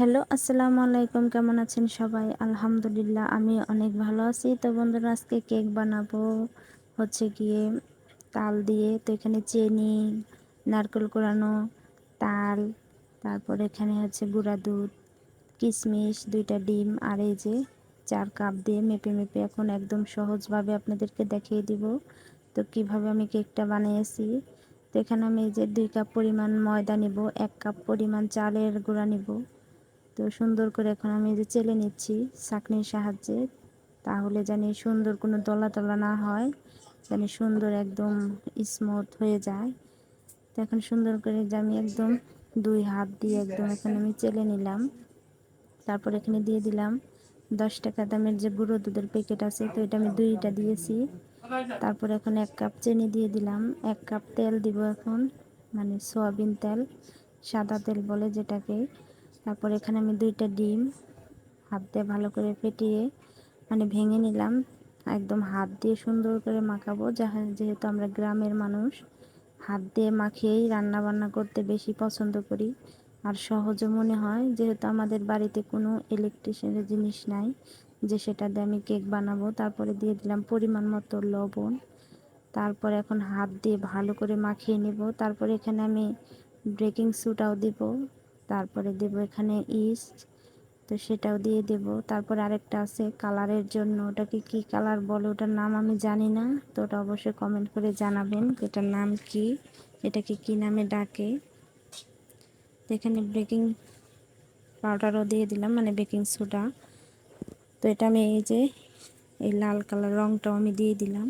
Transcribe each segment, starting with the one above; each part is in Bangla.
হ্যালো, আসসালামু আলাইকুম। কেমন আছেন সবাই? আলহামদুলিল্লাহ, আমি অনেক ভালো আছি। তো বন্ধুরা, আজকে কেক বানাবো হচ্ছে গিয়ে তাল দিয়ে। তো এখানে চিনি, নারকেল কোরানো তাল, তারপর এখানে হচ্ছে গুঁড়া দুধ, কিশমিশ, দুইটা ডিম, আর এই যে চার কাপ দিয়ে মেপে মেপে এখন একদম সহজভাবে আপনাদেরকে দেখিয়ে দিব তো কীভাবে আমি কেকটা বানিয়েছি। তো এখানে আমি এই যে দুই কাপ পরিমাণ ময়দা নিব, এক কাপ পরিমাণ চালের গুঁড়া নিব। তো সুন্দর করে এখন আমি যে চেলে নিচ্ছি চাকনির সাহায্যে, তাহলে জানি সুন্দর কোনো দলা তলা না হয়, জানি সুন্দর একদম স্মুথ হয়ে যায়। তো এখন সুন্দর করে যে আমি একদম দুই হাত দিয়ে একদম এখানে আমি চেলে নিলাম। তারপর এখানে দিয়ে দিলাম দশ টাকা দামের যে গুঁড়ো দুধের প্যাকেট আছে, তো এটা আমি দুইটা দিয়েছি। তারপর এখন এক কাপ চিনি দিয়ে দিলাম, এক কাপ তেল দিব এখন মানে সোয়াবিন তেল, সাদা তেল বলে যেটাকে। তারপর এখানে আমি দুইটা ডিম হাত দিয়ে ভালো করে ফেটিয়ে মানে ভেঙে নিলাম। একদম হাত দিয়ে সুন্দর করে মাখাবো যেহেতু আমরা গ্রামের মানুষ। হাত দিয়ে মাখিয়েই রান্না বান্না করতে বেশি পছন্দ করি। আর সহজও মনে হয়, যেহেতু আমাদের বাড়িতে কোনো ইলেকট্রিশিয়ানের জিনিস নাই, যে সেটা দিয়ে আমি কেক বানাবো। তারপরে দিয়ে দিলাম পরিমাণ মতো লবণ। তারপর এখন হাত দিয়ে ভালো করে মাখিয়ে নেব। তারপরে এখানে আমি ব্রেকিং সুটাও দিব। তারপরে দেব এখানে ইস্ট, তো সেটাও দিয়ে দেব। তারপর আরেকটা আছে কালারের জন্য। ওটাকে কি কালার বলে ওটার নাম আমি জানি না, তো ওটা অবশ্যই কমেন্ট করে জানাবেন এটার নাম কি, এটাকে কি নামে ডাকে। এখানে বেকিং পাউডারও দিয়ে দিলাম মানে বেকিং সোডা তো এটা আমি এই যে, এই লাল কালার রঙটাও আমি দিয়ে দিলাম।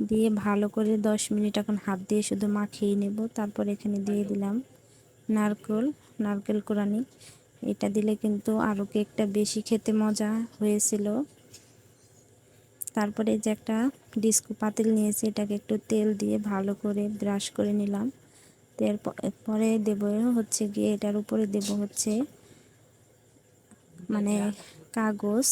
দিয়ে ভালো করে দশ মিনিট এখন হাত দিয়ে শুধু মাখিয়ে নেব। তারপর এখানে দিয়ে দিলাম। নারকেল নারকেল কোরানি এটা দিলে কিন্তু আরও কেকটা বেশি খেতে মজা হয়েছিল। তারপরে যে একটা ডিস্কো পাতিল নিয়েছি, এটাকে একটু তেল দিয়ে ভালো করে ব্রাশ করে নিলাম। এরপরে দেব হচ্ছে গিয়ে, এটার উপরে দেব হচ্ছে মানে কাগজ,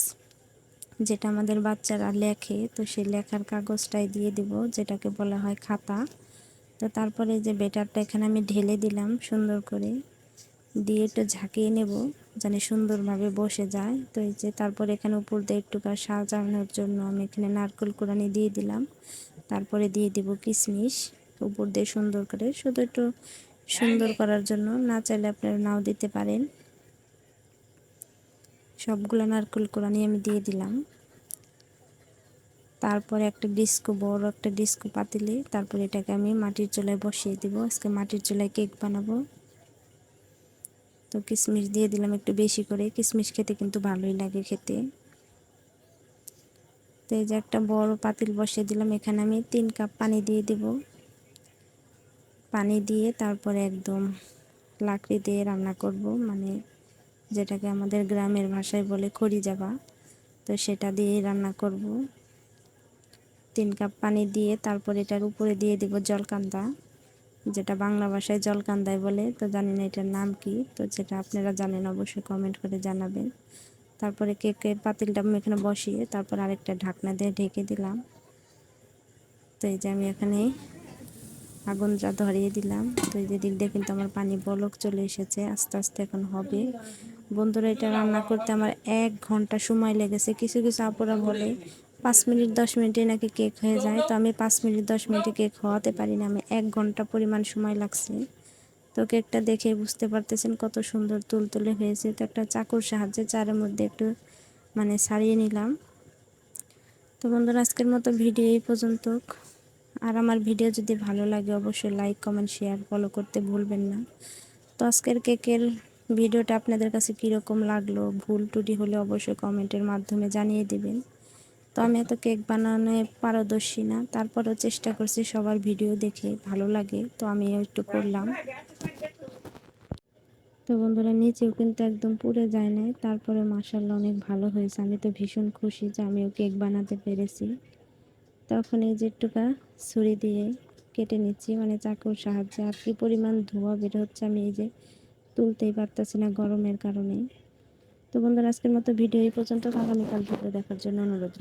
যেটা আমাদের বাচ্চারা লেখে। তো সেই লেখার কাগজটাই দিয়ে দেব, যেটাকে বলা হয় খাতা। তো তারপরে যে বেটারটা এখানে আমি ঢেলে দিলাম সুন্দর করে। দিয়ে একটু ঝাঁকিয়ে নেব যেন সুন্দরভাবে বসে যায়। তো এই যে তারপরে এখানে উপর দিয়ে একটু সাজানোর জন্য আমি এখানে নারকেল কোরআনি দিয়ে দিলাম। তারপরে দিয়ে দিব কিশমিশ উপর দিয়ে সুন্দর করে। শুধু একটু সুন্দর করার জন্য না চাইলে আপনারা নাও দিতে পারেন। সবগুলো নারকেল কোরআনি আমি দিয়ে দিলাম। তারপরে একটা ডিস্কো, বড় একটা ডিস্কো পাতিলে তারপরে এটাকে আমি মাটির চুলায় বসিয়ে দিব। আজকে মাটির চুলায় কেক বানাবো। তো কিশমিশ দিয়ে দিলাম একটু বেশি করে। কিশমিশ খেতে কিন্তু ভালোই লাগে খেতে। তো এই যে একটা বড় পাতিল বসিয়ে দিলাম। এখানে আমি তিন কাপ পানি দিয়ে দেব। পানি দিয়ে তারপরে একদম লাকড়ি দিয়ে রান্না করব। মানে যেটাকে আমাদের গ্রামের ভাষায় বলে খড়ি যাবা তো সেটা দিয়ে রান্না করব। তিন কাপ পানি দিয়ে তারপর এটার উপরে দিয়ে দেব জলকান্দা, যেটা বাংলা ভাষায় জলকান্দায় বলে। তো জানি না এটার নাম কি, তো যেটা আপনারা জানেন অবশ্যই কমেন্ট করে জানাবেন। তারপরে কেকের পাতিলটা আমি এখানে বসিয়ে তারপর আরেকটা ঢাকনা দিয়ে ঢেকে দিলাম। তো এই যে আমি এখানে আগুনটা ধরিয়ে দিলাম। তো এই যে দিক দিয়ে কিন্তু আমার পানি বলক চলে এসেছে, আস্তে আস্তে এখন হবে। বন্ধুরা, এটা রান্না করতে আমার এক ঘণ্টা সময় লেগেছে, কিছু কিছু আপুরা বলে। পাঁচ মিনিট, দশ মিনিটে নাকি কেক হয়ে যায়। তো আমি পাঁচ মিনিট, দশ মিনিটে কেক হওয়াতে পারি না। আমি এক ঘণ্টা পরিমাণ সময় লাগছে। তো কেকটা দেখে বুঝতে পারতেছেন কত সুন্দর তুলতুলে হয়েছে। তো একটা চাকুর সাহায্যে চারের মধ্যে একটু মানে ছাড়িয়ে নিলাম। তো বন্ধুরা, আজকের মতো ভিডিও এই পর্যন্ত আর আমার ভিডিও যদি ভালো লাগে, অবশ্যই লাইক, কমেন্ট, শেয়ার ফলো করতে ভুলবেন না। তো আজকের কেকের ভিডিওটা আপনাদের কাছে কীরকম লাগল, ভুল টুটি হলে অবশ্যই কমেন্টের মাধ্যমে জানিয়ে দিবেন। তো আমি এত কেক বানানোয় পারদর্শী না। তারপরেও চেষ্টা করছি সবার ভিডিও দেখে ভালো লাগে, তো আমি একটু করলাম। তো বন্ধুরা, নিচেও কিন্তু একদম পুড়ে যায় নাই। তারপরে মাসাল্লাহ অনেক ভালো হয়েছে। আমি তো ভীষণ খুশি যে আমিও কেক বানাতে পেরেছি। তখন এই যে একটুকা ছুরি দিয়ে কেটে নিচ্ছি মানে চাকুর সাহায্যে। আর কি পরিমাণ ধোয়া বের হচ্ছে আমি এই যে তুলতেই পারতেছি না গরমের কারণে। তো বন্ধুরা, আজকের মতো ভিডিও এই পর্যন্ত। আগামীকাল ভিডিও দেখার জন্য অনুরোধ